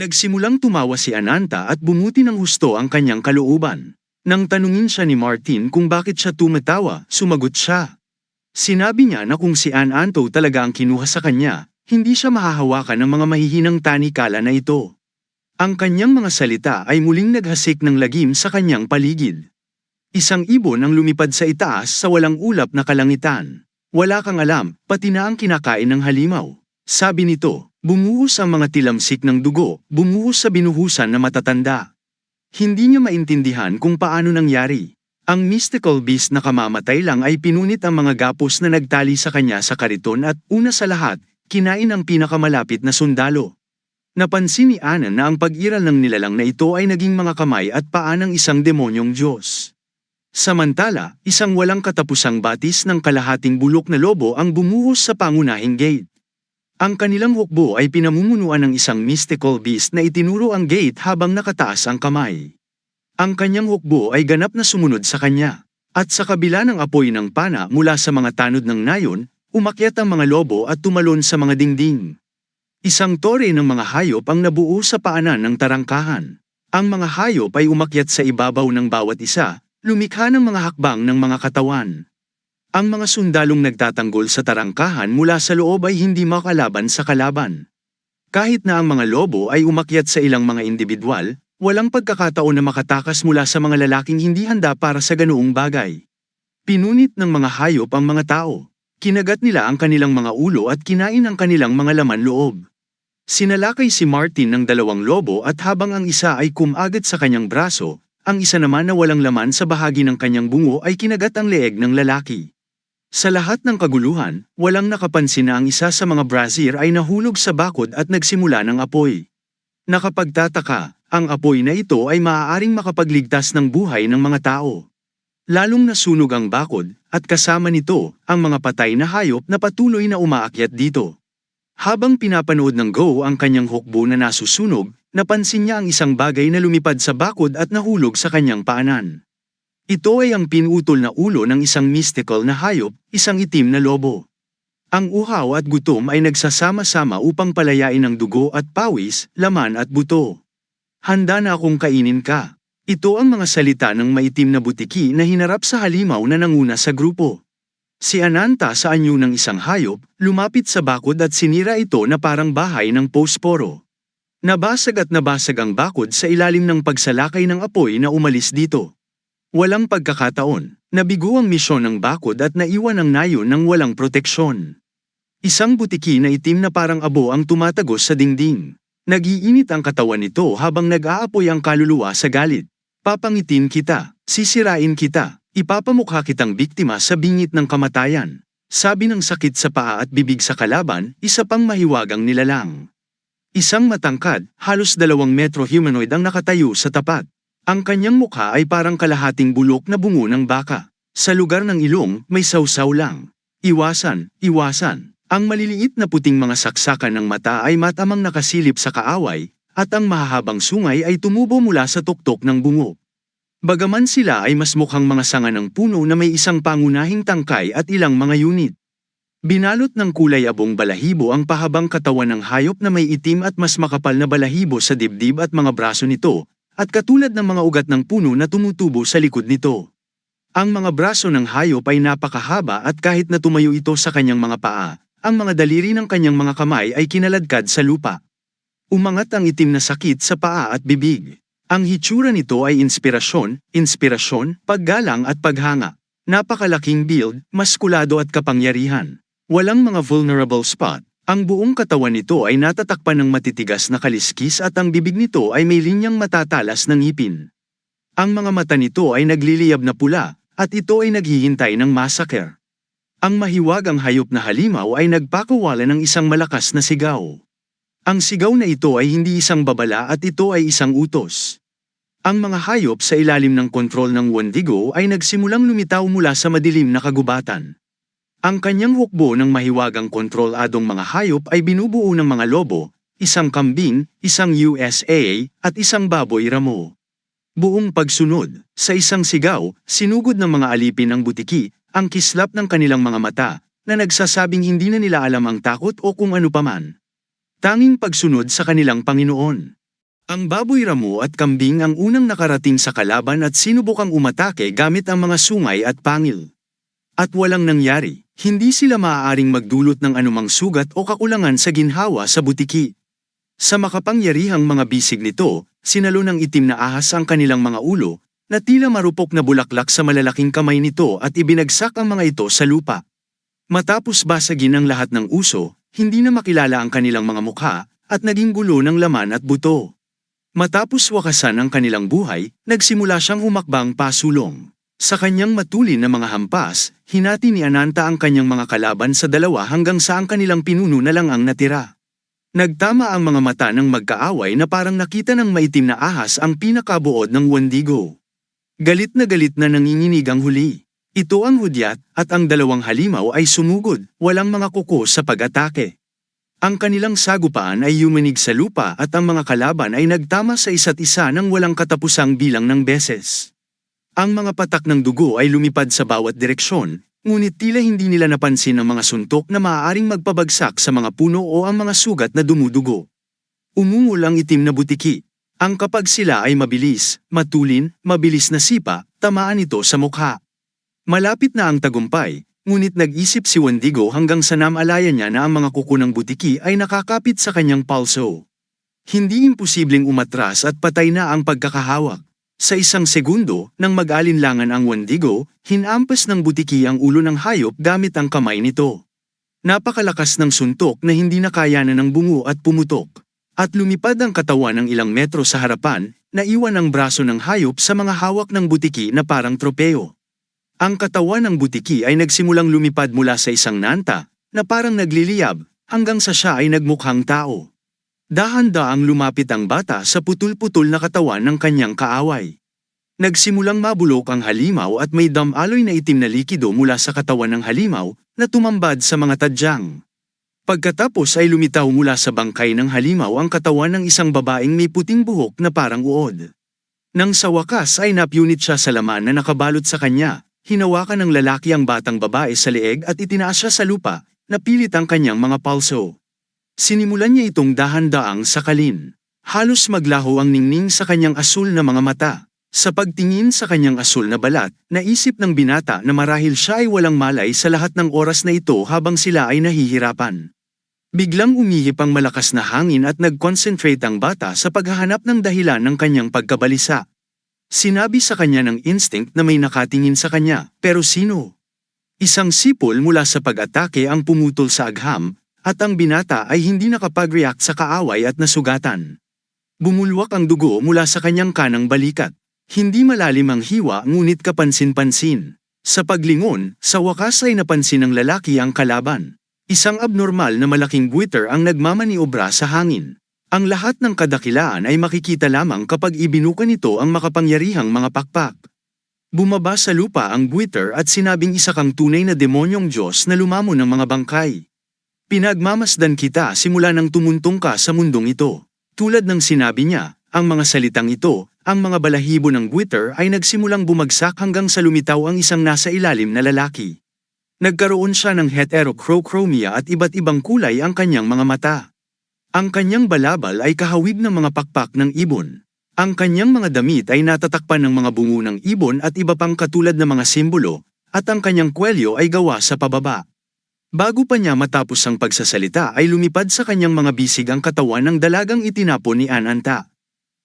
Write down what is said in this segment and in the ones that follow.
Nagsimulang tumawa si Ananta at bumuti ng husto ang kanyang kalooban. Nang tanungin siya ni Martin kung bakit siya tumatawa, sumagot siya. Sinabi niya na kung si Ananto talaga ang kinuha sa kanya, hindi siya mahahawakan ng mga mahihinang tanikala na ito. Ang kanyang mga salita ay muling naghasik ng lagim sa kanyang paligid. Isang ibon ang lumipad sa itaas sa walang ulap na kalangitan. Wala kang alam, pati na ang kinakain ng halimaw. Sabi nito, bumuhos ang mga tilamsik ng dugo, bumuhos sa binuhusan na matatanda. Hindi niya maintindihan kung paano nangyari. Ang mystical beast na kamamatay lang ay pinunit ang mga gapos na nagtali sa kanya sa kariton at una sa lahat, kinain ang pinakamalapit na sundalo. Napansin ni Ana na ang pag-iral ng nilalang na ito ay naging mga kamay at paa ng isang demonyong Diyos. Samantala, isang walang katapusang batis ng kalahating bulok na lobo ang bumuhos sa pangunahing gate. Ang kanilang hukbo ay pinamumunuan ng isang mystical beast na itinuro ang gate habang nakataas ang kamay. Ang kanyang hukbo ay ganap na sumunod sa kanya. At sa kabila ng apoy ng pana mula sa mga tanod ng nayon, umakyat ang mga lobo at tumalon sa mga dingding. Isang tore ng mga hayop ang nabuo sa paanan ng tarangkahan. Ang mga hayop ay umakyat sa ibabaw ng bawat isa, lumikha ng mga hakbang ng mga katawan. Ang mga sundalong nagtatanggol sa tarangkahan mula sa loob ay hindi makalaban sa kalaban. Kahit na ang mga lobo ay umakyat sa ilang mga individual, walang pagkakataon na makatakas mula sa mga lalaking hindi handa para sa ganoong bagay. Pinunit ng mga hayop ang mga tao. Kinagat nila ang kanilang mga ulo at kinain ang kanilang mga laman loob. Sinalakay si Martin ng dalawang lobo at habang ang isa ay kumagad sa kanyang braso, ang isa naman na walang laman sa bahagi ng kanyang bungo ay kinagat ang leeg ng lalaki. Sa lahat ng kaguluhan, walang nakapansin na ang isa sa mga brazier ay nahulog sa bakod at nagsimula ng apoy. Nakapagtataka, ang apoy na ito ay maaaring makapagligtas ng buhay ng mga tao. Lalong nasunog ang bakod, at kasama nito, ang mga patay na hayop na patuloy na umaakyat dito. Habang pinapanood ng Go ang kanyang hukbo na nasusunog, napansin niya ang isang bagay na lumipad sa bakod at nahulog sa kanyang paanan. Ito ay ang pinutol na ulo ng isang mystical na hayop, isang itim na lobo. Ang uhaw at gutom ay nagsasama-sama upang palayain ang dugo at pawis, laman at buto. Handa na akong kainin ka. Ito ang mga salita ng maitim na butiki na hinarap sa halimaw na nanguna sa grupo. Si Ananta sa anyo ng isang hayop, lumapit sa bakod at sinira ito na parang bahay ng posporo. Nabasag at nabasag ang bakod sa ilalim ng pagsalakay ng apoy na umalis dito. Walang pagkakataon, nabigo ang misyon ng bakod at naiwan ang nayon ng walang proteksyon. Isang butiki na itim na parang abo ang tumatagos sa dingding. Nagiinit ang katawan nito habang nag-aapoy ang kaluluwa sa galit. Papangitin kita, sisirain kita, ipapamukha kitang biktima sa bingit ng kamatayan. Sabi ng sakit sa paa at bibig sa kalaban, isa pang mahiwagang nilalang. Isang matangkad, halos dalawang metro humanoid ang nakatayo sa tapat. Ang kanyang mukha ay parang kalahating bulok na bungo ng baka. Sa lugar ng ilong, may sausaw lang. Iwasan, iwasan. Ang maliliit na puting mga saksakan ng mata ay matamang nakasilip sa kaaway, at ang mahahabang sungay ay tumubo mula sa tuktok ng bungo. Bagaman sila ay mas mukhang mga sanga ng puno na may isang pangunahing tangkay at ilang mga unit. Binalot ng kulay abong balahibo ang pahabang katawan ng hayop na may itim at mas makapal na balahibo sa dibdib at mga braso nito, at katulad ng mga ugat ng puno na tumutubo sa likod nito. Ang mga braso ng hayop ay napakahaba at kahit na tumayo ito sa kanyang mga paa, ang mga daliri ng kanyang mga kamay ay kinaladkad sa lupa. Umangat ang itim na sakit sa paa at bibig. Ang hitsura nito ay inspirasyon, inspirasyon, paggalang at paghanga. Napakalaking build, maskulado at kapangyarihan. Walang mga vulnerable spot. Ang buong katawan nito ay natatakpan ng matitigas na kaliskis at ang bibig nito ay may linyang matatalas ng ngipin. Ang mga mata nito ay nagliliyab na pula, at ito ay naghihintay ng massacre. Ang mahiwagang hayop na halimaw ay nagpakawala ng isang malakas na sigaw. Ang sigaw na ito ay hindi isang babala at ito ay isang utos. Ang mga hayop sa ilalim ng kontrol ng Wendigo ay nagsimulang lumitaw mula sa madilim na kagubatan. Ang kanyang hukbo ng mahiwagang kontroladong mga hayop ay binubuo ng mga lobo, isang kambing, isang USA, at isang baboy ramo. Buong pagsunod, sa isang sigaw, sinugod ng mga alipin ang butiki, ang kislap ng kanilang mga mata, na nagsasabing hindi na nila alam ang takot o kung ano paman. Tanging pagsunod sa kanilang Panginoon. Ang baboy ramo at kambing ang unang nakarating sa kalaban at sinubukang umatake gamit ang mga sungay at pangil. At walang nangyari, hindi sila maaaring magdulot ng anumang sugat o kakulangan sa ginhawa sa butiki. Sa makapangyarihang mga bisig nito, sinalo ng itim na ahas ang kanilang mga ulo, na tila marupok na bulaklak sa malalaking kamay nito at ibinagsak ang mga ito sa lupa. Matapos basagin ang lahat ng uso, hindi na makilala ang kanilang mga mukha, at naging gulo ng laman at buto. Matapos wakasan ang kanilang buhay, nagsimula siyang humakbang pasulong. Sa kanyang matulin na mga hampas, hinati ni Ananta ang kanyang mga kalaban sa dalawa hanggang sa ang kanilang pinuno na lang ang natira. Nagtama ang mga mata ng magkaaway na parang nakita ng maitim na ahas ang pinakabuod ng Wendigo. Galit na galit na nanginginig ang huli. Ito ang hudyat at ang dalawang halimaw ay sumugod, walang mga kuko sa pag-atake. Ang kanilang sagupaan ay yumanig sa lupa at ang mga kalaban ay nagtama sa isa't isa ng walang katapusang bilang ng beses. Ang mga patak ng dugo ay lumipad sa bawat direksyon, ngunit tila hindi nila napansin ang mga suntok na maaaring magpabagsak sa mga puno o ang mga sugat na dumudugo. Umungol itim na butiki. Ang kapag sila ay mabilis, matulin, mabilis na sipa, tamaan ito sa mukha. Malapit na ang tagumpay, ngunit nag-isip si Wendigo hanggang sa namalaya niya na ang mga kuko ng butiki ay nakakapit sa kanyang palso. Hindi imposibleng umatras at patay na ang pagkakahawak. Sa isang segundo, nang mag-alinlangan ang Wendigo, hinampas ng butiki ang ulo ng hayop gamit ang kamay nito. Napakalakas ng suntok na hindi nakayanan ng bungo at pumutok. At lumipad ang katawan ng ilang metro sa harapan, naiwan ang braso ng hayop sa mga hawak ng butiki na parang tropeo. Ang katawan ng butiki ay nagsimulang lumipad mula sa isang nanta, na parang nagliliyab, hanggang sa siya ay nagmukhang tao. Dahan-daang lumapit ang bata sa putol-putol na katawan ng kanyang kaaway. Nagsimulang mabulok ang halimaw at may damaloy na itim na likido mula sa katawan ng halimaw na tumambad sa mga tadyang. Pagkatapos ay lumitaw mula sa bangkay ng halimaw ang katawan ng isang babaeng may puting buhok na parang uod. Nang sa wakas ay napyunit siya sa laman na nakabalot sa kanya, Hinawakan ng lalaki ang batang babae sa leeg at itinaas siya sa lupa, napilit ang kanyang mga palso. Sinimulan niya itong dahan-daang sakalin. Halos maglaho ang ningning sa kanyang asul na mga mata. Sa pagtingin sa kanyang asul na balat, naisip ng binata na marahil siya ay walang malay sa lahat ng oras na ito habang sila ay nahihirapan. Biglang umihip ang malakas na hangin at nag-concentrate ang bata sa paghahanap ng dahilan ng kanyang pagkabalisa. Sinabi sa kanya ng instinct na may nakatingin sa kanya, pero sino? Isang sipol mula sa pag-atake ang pumutol sa agham, at ang binata ay hindi nakapag-react sa kaaway at nasugatan. Bumulwak ang dugo mula sa kanyang kanang balikat. Hindi malalim ang hiwa ngunit kapansin-pansin. Sa paglingon, sa wakas ay napansin ng lalaki ang kalaban. Isang abnormal na malaking buiter ang nagmamaniobra sa hangin. Ang lahat ng kadakilaan ay makikita lamang kapag ibinuka nito ang makapangyarihang mga pakpak. Bumaba sa lupa ang buiter at sinabing isa kang tunay na demonyong Diyos na lumamo ng mga bangkay. Pinagmamasdan kita simula nang tumuntong ka sa mundong ito. Tulad ng sinabi niya, ang mga salitang ito, ang mga balahibo ng buiter ay nagsimulang bumagsak hanggang sa lumitaw ang isang nasa ilalim na lalaki. Nagkaroon siya ng heterochrochromia at iba't ibang kulay ang kanyang mga mata. Ang kanyang balabal ay kahawig ng mga pakpak ng ibon. Ang kanyang mga damit ay natatakpan ng mga bungo ng ibon at iba pang katulad na mga simbolo, at ang kanyang kwelyo ay gawa sa pababa. Bago pa niya matapos ang pagsasalita ay lumipad sa kanyang mga bisig ang katawan ng dalagang itinapon ni Ananta.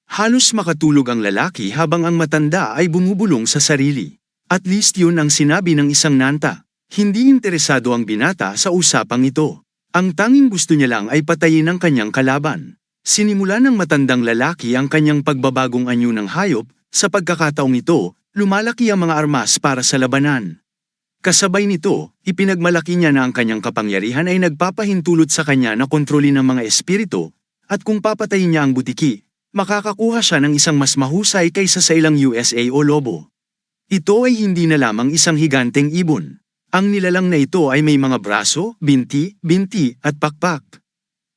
Halos makatulog ang lalaki habang ang matanda ay bumubulong sa sarili. At least yun ang sinabi ng isang nanta. Hindi interesado ang binata sa usapang ito. Ang tanging gusto niya lang ay patayin ang kanyang kalaban. Sinimula ng matandang lalaki ang kanyang pagbabagong anyo ng hayop, sa pagkakataong ito, lumalaki ang mga armas para sa labanan. Kasabay nito, ipinagmalaki niya na ang kanyang kapangyarihan ay nagpapahintulot sa kanya na kontrolin ang mga espiritu, at kung papatayin niya ang butiki, makakakuha siya ng isang mas mahusay kaysa sa ilang USA o lobo. Ito ay hindi na lamang isang higanteng ibon. Ang nilalang na ito ay may mga braso, binti, binti at pakpak.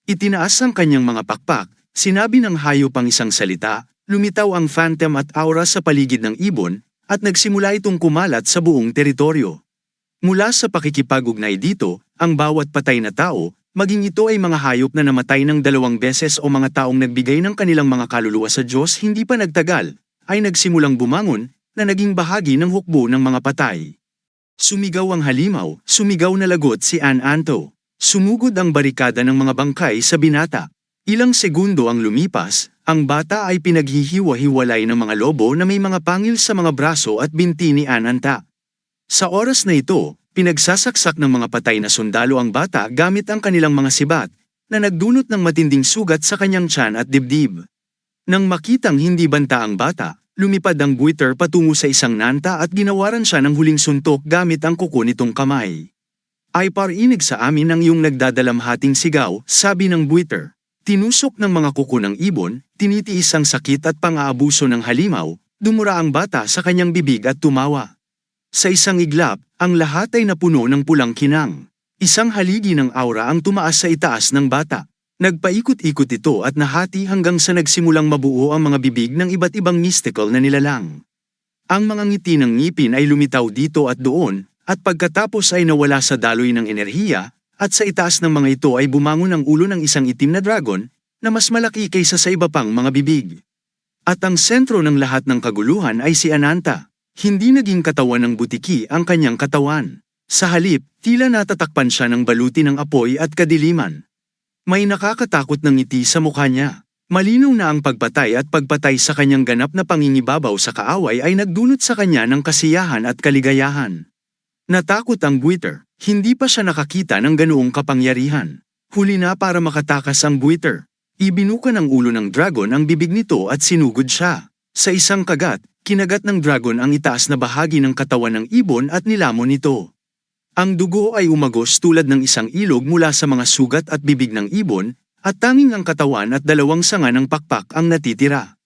Itinaas ang kanyang mga pakpak, sinabi ng hayop ang isang salita, lumitaw ang phantom at aura sa paligid ng ibon, at nagsimula itong kumalat sa buong teritoryo. Mula sa pakikipag-ugnay dito, ang bawat patay na tao, maging ito ay mga hayop na namatay ng dalawang beses o mga taong nagbigay ng kanilang mga kaluluwa sa Diyos hindi pa nagtagal, ay nagsimulang bumangon, na naging bahagi ng hukbo ng mga patay. Sumigaw ang halimaw, sumigaw na lagot si An Anto. Sumugod ang barikada ng mga bangkay sa binata. Ilang segundo ang lumipas, ang bata ay pinaghihiwa-hiwalay ng mga lobo na may mga pangil sa mga braso at binti ni Ananta. Sa oras na ito, pinagsasaksak ng mga patay na sundalo ang bata gamit ang kanilang mga sibat, na nagdunot ng matinding sugat sa kanyang tiyan at dibdib. Nang makitang hindi banta ang bata, lumipad ang buiter patungo sa isang nanta at ginawaran siya ng huling suntok gamit ang kuko nitong kamay. Ay parinig sa amin ang iyong nagdadalamhating sigaw, sabi ng buiter. Tinusok ng mga kuko ng ibon, tinitiis ang sakit at pang-aabuso ng halimaw, dumura ang bata sa kanyang bibig at tumawa. Sa isang iglap, ang lahat ay napuno ng pulang kinang. Isang haligi ng aura ang tumaas sa itaas ng bata. Nagpaikot-ikot ito at nahati hanggang sa nagsimulang mabuo ang mga bibig ng iba't ibang mystical na nilalang. Ang mga ngiti ng ngipin ay lumitaw dito at doon, at pagkatapos ay nawala sa daloy ng enerhiya, at sa itaas ng mga ito ay bumangon ang ulo ng isang itim na dragon, na mas malaki kaysa sa iba pang mga bibig. At ang sentro ng lahat ng kaguluhan ay si Ananta. Hindi naging katawan ng butiki ang kanyang katawan. Sa halip, tila natatakpan siya ng baluti ng apoy at kadiliman. May nakakatakot ng ngiti sa mukha niya. Malinaw na ang pagpatay at pagpatay sa kanyang ganap na pangingibabaw sa kaaway ay nagdulot sa kanya ng kasiyahan at kaligayahan. Natakot ang buiter, hindi pa siya nakakita ng ganoong kapangyarihan. Huli na para makatakas ang buiter. Ibinuka ng ulo ng dragon ang bibig nito at sinugod siya. Sa isang kagat, kinagat ng dragon ang itaas na bahagi ng katawan ng ibon at nilamon nito. Ang dugo ay umagos tulad ng isang ilog mula sa mga sugat at bibig ng ibon, at tanging ang katawan at dalawang sanga ng pakpak ang natitira.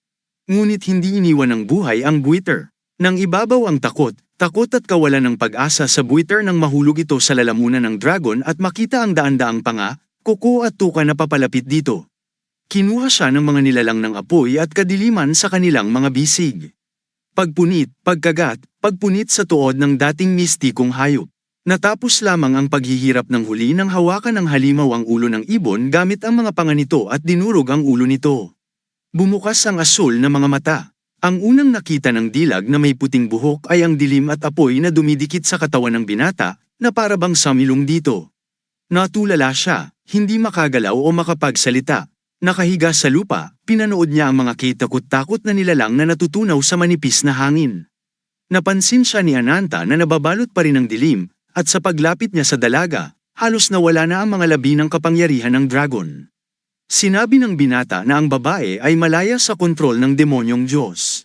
Ngunit hindi iniwan ng buhay ang buiter. Nang ibabaw ang takot, takot at kawalan ng pag-asa sa buiter nang mahulog ito sa lalamunan ng dragon at makita ang daan-daang panga, kuko at tuka na papalapit dito. Kinuha siya ng mga nilalang ng apoy at kadiliman sa kanilang mga bisig. Pagpunit, pagkagat, pagpunit sa tuod ng dating mistikong hayop. Natapos lamang ang paghihirap ng huli nang hawakan ng halimaw ang ulo ng ibon gamit ang mga panga nito at dinurog ang ulo nito. Bumukas ang asul na mga mata. Ang unang nakita ng dilag na may puting buhok ay ang dilim at apoy na dumidikit sa katawan ng binata, na parabang samilong dito. Natulala siya, hindi makagalaw o makapagsalita. Nakahiga sa lupa, pinanood niya ang mga kitakot-takot na nilalang na natutunaw sa manipis na hangin. Napansin siya ni Ananta na nababalot pa rin ng dilim, at sa paglapit niya sa dalaga, halos nawala na ang mga labi ng kapangyarihan ng dragon. Sinabi ng binata na ang babae ay malaya sa kontrol ng demonyong Diyos.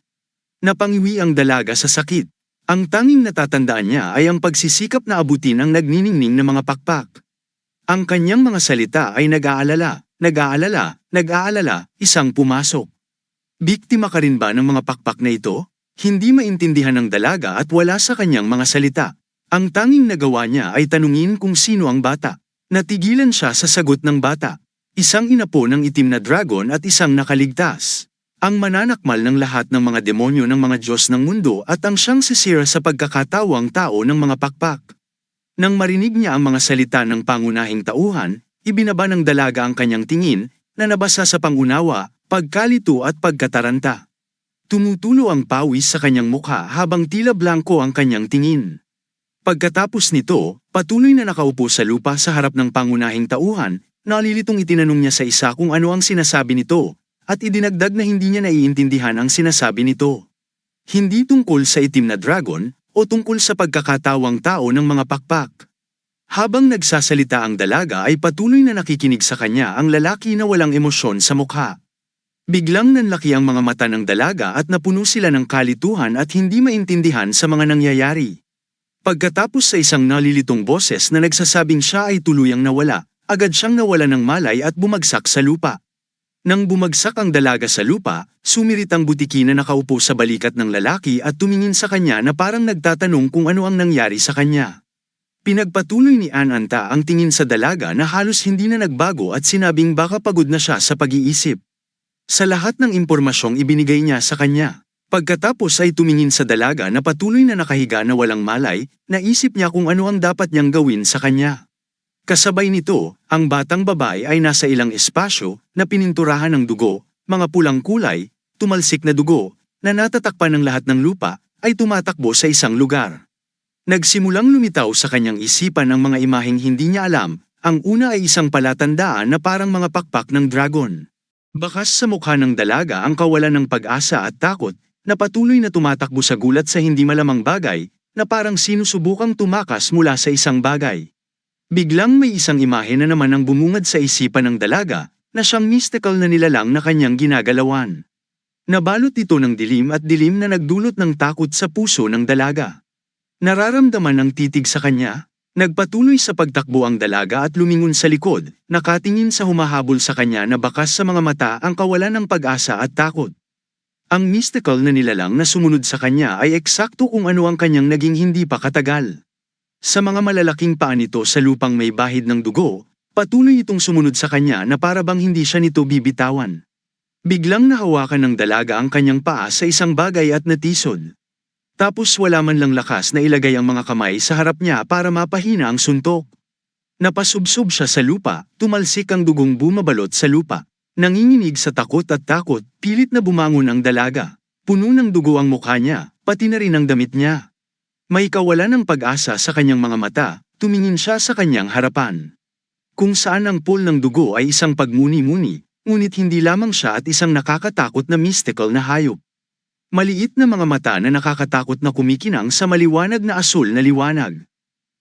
Napangiwi ang dalaga sa sakit. Ang tanging natatandaan niya ay ang pagsisikap na abutin ang nagniningning na mga pakpak. Ang kanyang mga salita ay nag-aalala, nag-aalala, nag-aalala, isang pumasok. Biktima ka rin ba ng mga pakpak na ito? Hindi maintindihan ng dalaga at wala sa kanyang mga salita. Ang tanging nagawa niya ay tanungin kung sino ang bata. Natigilan siya sa sagot ng bata. Isang inapo ng itim na dragon at isang nakaligtas. Ang mananakmal ng lahat ng mga demonyo ng mga Diyos ng mundo at ang siyang sisira sa pagkakatawang tao ng mga pakpak. Nang marinig niya ang mga salita ng pangunahing tauhan, ibinaba ng dalaga ang kanyang tingin, na nabasa sa pangunawa, pagkalito at pagkataranta. Tumutulo ang pawis sa kanyang mukha habang tila blanco ang kanyang tingin. Pagkatapos nito, patuloy na nakaupo sa lupa sa harap ng pangunahing tauhan, nalilitong itinanong niya sa isa kung ano ang sinasabi nito, at idinagdag na hindi niya naiintindihan ang sinasabi nito. Hindi tungkol sa itim na dragon, o tungkol sa pagkakatawang tao ng mga pakpak. Habang nagsasalita ang dalaga ay patuloy na nakikinig sa kanya ang lalaki na walang emosyon sa mukha. Biglang nanlaki ang mga mata ng dalaga at napuno sila ng kalituhan at hindi maintindihan sa mga nangyayari. Pagkatapos sa isang nalilitong boses na nagsasabing siya ay tuluyang nawala, agad siyang nawala ng malay at bumagsak sa lupa. Nang bumagsak ang dalaga sa lupa, sumirit ang butiki na nakaupo sa balikat ng lalaki at tumingin sa kanya na parang nagtatanong kung ano ang nangyari sa kanya. Pinagpatuloy ni Ananta ang tingin sa dalaga na halos hindi na nagbago at sinabing baka pagod na siya sa pag-iisip. Sa lahat ng impormasyong ibinigay niya sa kanya, Pagkatapos ay tumingin sa dalaga na patuloy na nakahiga na walang malay, naisip niya kung ano ang dapat niyang gawin sa kanya. Kasabay nito, ang batang babae ay nasa ilang espasyo na pininturahan ng dugo, mga pulang kulay, tumalsik na dugo, na natatakpan ng lahat ng lupa, ay tumatakbo sa isang lugar. Nagsimulang lumitaw sa kanyang isipan ang mga imaheng hindi niya alam, ang una ay isang palatandaan na parang mga pakpak ng dragon. Bakas sa mukha ng dalaga ang kawalan ng pag-asa at takot, na patuloy na tumatakbo sa gulat sa hindi malamang bagay, na parang sinusubukang tumakas mula sa isang bagay. Biglang may isang imahe na naman ang bumungad sa isipan ng dalaga, na siyang mystical na nilalang na kanyang ginagalawan. Nabalot ito ng dilim at dilim na nagdulot ng takot sa puso ng dalaga. Nararamdaman ng titig sa kanya, nagpatuloy sa pagtakbo ang dalaga at lumingon sa likod, nakatingin sa humahabol sa kanya na bakas sa mga mata ang kawalan ng pag-asa at takot. Ang mystical na nilalang na sumunod sa kanya ay eksakto kung ano ang kanyang naging hindi pa katagal. Sa mga malalaking paa nito sa lupang may bahid ng dugo, patuloy itong sumunod sa kanya na para bang hindi siya nito bibitawan. Biglang nahawakan ng dalaga ang kanyang paa sa isang bagay at natisod. Tapos wala man lang lakas na ilagay ang mga kamay sa harap niya para mapahina ang suntok. Napasubsob siya sa lupa, tumalsik ang dugong bumabalot sa lupa. Nanginginig sa takot at takot, pilit na bumangon ang dalaga. Puno ng dugo ang mukha niya, pati na rin ang damit niya. May kawalan ng pag-asa sa kanyang mga mata, tumingin siya sa kanyang harapan. Kung saan ang pool ng dugo ay isang pagmuni-muni, ngunit hindi lamang siya at isang nakakatakot na mystical na hayop. Maliit na mga mata na nakakatakot na kumikinang sa maliwanag na asul na liwanag.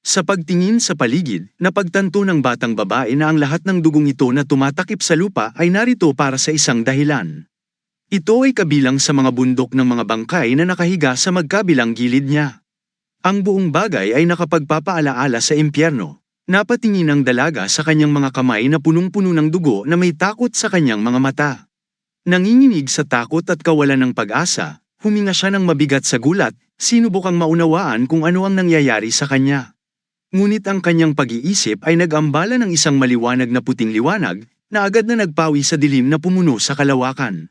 Sa pagtingin sa paligid, napagtanto ng batang babae na ang lahat ng dugong ito na tumatakip sa lupa ay narito para sa isang dahilan. Ito ay kabilang sa mga bundok ng mga bangkay na nakahiga sa magkabilang gilid niya. Ang buong bagay ay nakapagpapaalaala sa impyerno. Napatingin ang dalaga sa kanyang mga kamay na punong-puno ng dugo na may takot sa kanyang mga mata. Nanginginig sa takot at kawalan ng pag-asa, huminga siya ng mabigat sa gulat, sinubukang maunawaan kung ano ang nangyayari sa kanya. Ngunit ang kanyang pag-iisip ay nag-ambala ng isang maliwanag na puting liwanag, na agad na nagpawi sa dilim na pumuno sa kalawakan.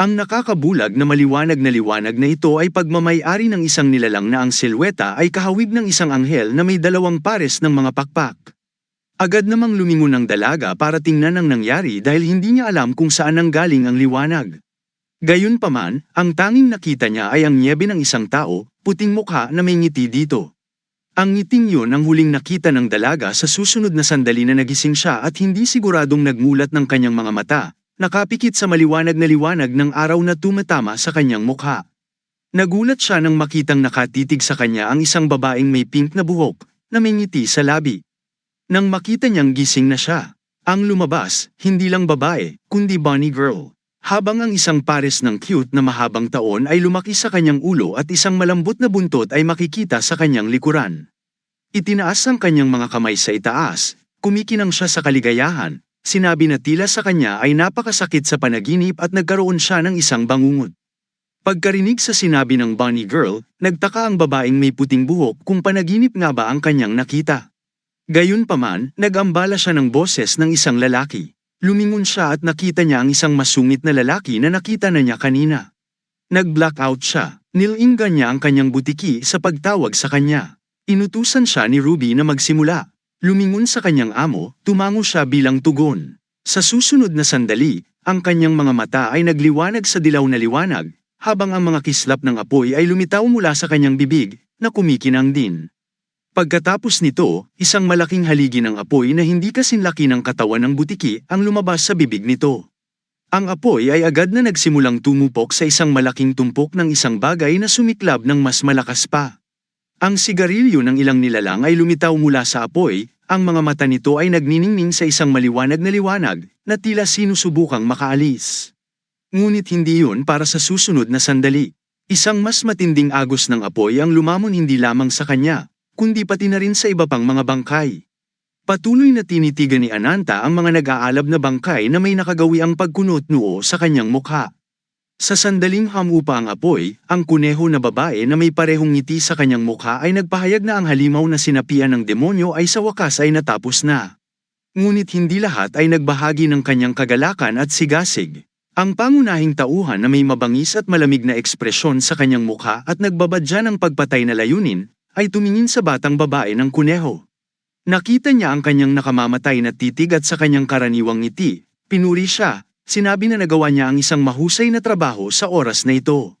Ang nakakabulag na maliwanag na liwanag na ito ay pagmamayari ng isang nilalang na ang silweta ay kahawig ng isang anghel na may dalawang pares ng mga pakpak. Agad namang lumingon ang dalaga para tingnan ang nangyari dahil hindi niya alam kung saan nanggaling ang liwanag. Gayunpaman, ang tanging nakita niya ay ang nyebe ng isang tao, puting mukha na may ngiti dito. Ang ngiting yun ang huling nakita ng dalaga sa susunod na sandali na nagising siya at hindi siguradong nagmulat ng kanyang mga mata, nakapikit sa maliwanag na liwanag ng araw na tumatama sa kanyang mukha. Nagulat siya nang makitang nakatitig sa kanya ang isang babaeng may pink na buhok, na may ngiti sa labi. Nang makita niyang gising na siya, ang lumabas, hindi lang babae, kundi bunny girl. Habang ang isang pares ng cute na mahabang taon ay lumaki sa kanyang ulo at isang malambot na buntot ay makikita sa kanyang likuran. Itinaas ang kanyang mga kamay sa itaas, kumikinang siya sa kaligayahan, Sinabi na tila sa kanya ay napakasakit sa panaginip at nagkaroon siya ng isang bangungot. Pagkarinig sa sinabi ng bunny girl, nagtaka ang babaeng may puting buhok kung panaginip nga ba ang kanyang nakita. Gayunpaman, nagambala siya ng boses ng isang lalaki. Lumingon siya at nakita niya ang isang masungit na lalaki na nakita na niya kanina. Nag-blackout siya, nilinggan niya ang kanyang butiki sa pagtawag sa kanya. Inutusan siya ni Ruby na magsimula, Lumingon sa kanyang amo, tumango siya bilang tugon. Sa susunod na sandali, ang kanyang mga mata ay nagliwanag sa dilaw na liwanag, habang ang mga kislap ng apoy ay lumitaw mula sa kanyang bibig, na kumikinang din. Pagkatapos nito, isang malaking haligi ng apoy na hindi kasinlaki ng katawan ng butiki ang lumabas sa bibig nito. Ang apoy ay agad na nagsimulang tumupok sa isang malaking tumpok ng isang bagay na sumiklab ng mas malakas pa. Ang sigarilyo ng ilang nilalang ay lumitaw mula sa apoy, ang mga mata nito ay nagniningning sa isang maliwanag na liwanag, na tila sinusubukang makaalis. Ngunit hindi yun para sa susunod na sandali. Isang mas matinding agos ng apoy ang lumamon hindi lamang sa kanya, kundi pati na rin sa iba pang mga bangkay. Patuloy na tinitigan ni Ananta ang mga nag-aalab na bangkay na may nakagawi ang pagkunot noo sa kanyang mukha. Sa sandaling hamupa ang apoy, ang kuneho na babae na may parehong ngiti sa kanyang mukha ay nagpahayag na ang halimaw na sinapian ng demonyo ay sa wakas ay natapos na. Ngunit hindi lahat ay nagbahagi ng kanyang kagalakan at sigasig. Ang pangunahing tauhan na may mabangis at malamig na ekspresyon sa kanyang mukha at nagbabadya ng pagpatay na layunin, ay tumingin sa batang babae ng kuneho. Nakita niya ang kanyang nakamamatay na titig at sa kanyang karaniwang ngiti. Pinuri siya, sinabi na nagawa niya ang isang mahusay na trabaho sa oras na ito.